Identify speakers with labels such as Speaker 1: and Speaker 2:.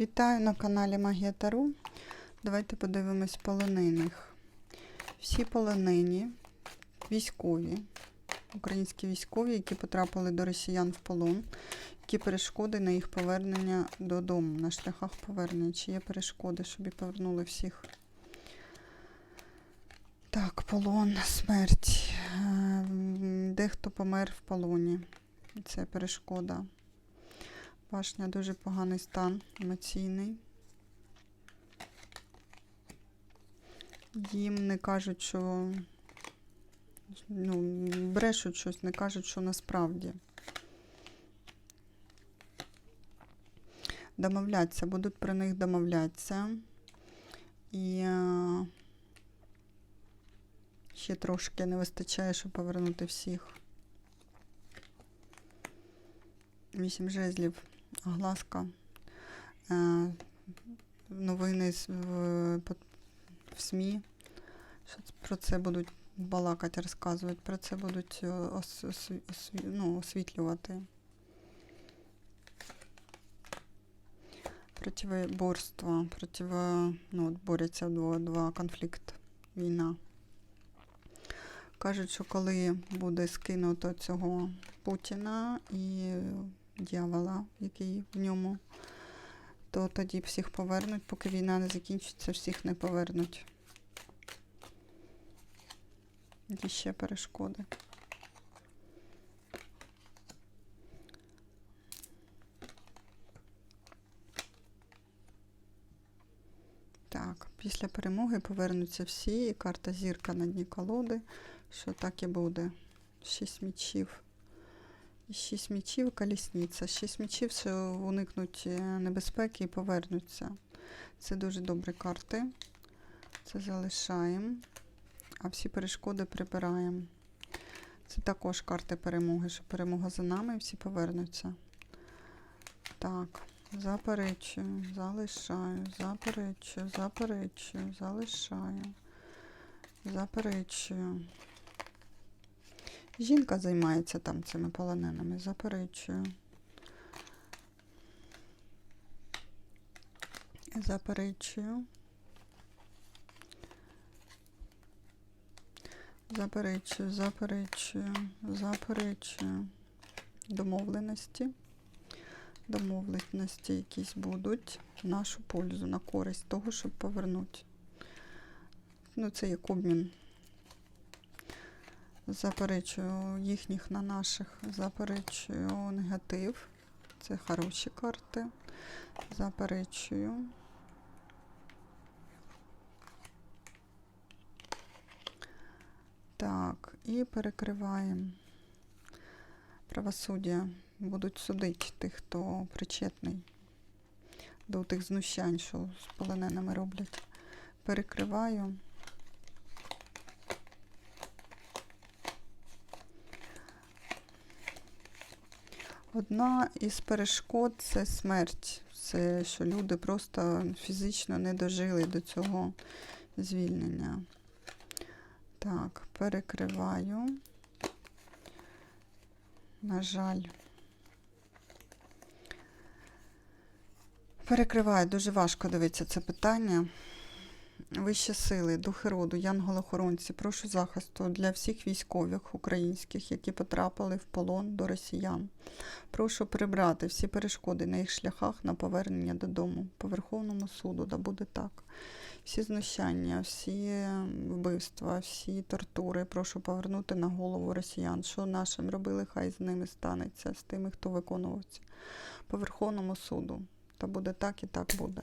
Speaker 1: Вітаю на каналі Магія Тару. Давайте подивимось полонених. Всі полонені, військові, українські військові, які потрапили до росіян в полон, які перешкоди на їх повернення додому, на шляхах повернення. Чи є перешкоди, щоб і повернули всіх? Так, полон, смерть. Е, Дехто помер в полоні. Це перешкода. Башня дуже поганий стан емоційний. Їм не кажуть, що ну, брешуть щось, не кажуть, що насправді. Домовляться, будуть про них домовлятися. І е, ще трошки не вистачає, щоб повернути всіх. Вісім жезлів, глазка. Е, новини в, СМІ. Про це будуть балакати, розказувати, про це будуть е, ну, освітлювати. Противоборство, противо, ну, от борються два, два конфлікт, війна. Кажуть, що коли буде скинуто цього Путіна і дьявола, який в ньому, то тоді всіх повернуть, поки війна не закінчиться, всіх не повернуть. Які ще перешкоди. Так, після перемоги повернуться всі, і карта зірка на дні колоди, що так і буде. Шість мічів. Шість мічів, колісниця. Шість мічів це уникнуть е, небезпеки і повернуться. Це дуже добрі карти. Це залишаємо. А всі перешкоди прибираємо. Це також карти перемоги, що перемога за нами і всі повернуться. Так, заперечую, залишаю, заперечую, заперечую, залишаю, заперечую. Жінка займається там цими полоненими, заперечую. Заперечую. Заперечую, заперечую, заперечую. Домовленості. Домовленості якісь будуть в нашу пользу, на користь того, щоб повернути. Ну, це як обмін. Заперечую їхніх на наших, заперечую негатив. Це хороші карти. Заперечую. Так, і перекриваємо правосуддя. Будуть судити тих, хто причетний до тих знущань, що з полоненими роблять. Перекриваю. Одна із перешкод це смерть. Це що люди просто фізично не дожили до цього звільнення. Так, перекриваю. На жаль. Перекриваю, дуже важко дивитися це питання. Вищі сили, духи роду, янголи-охоронці, прошу захисту для всіх військових українських, які потрапили в полон до росіян. Прошу прибрати всі перешкоди на їх шляхах на повернення додому. По Верховному суду, да буде так. Всі знущання, всі вбивства, всі тортури прошу повернути на голову росіян. Що нашим робили, хай з ними станеться, з тими, хто виконував це. По Верховному суду. Та буде так і так буде.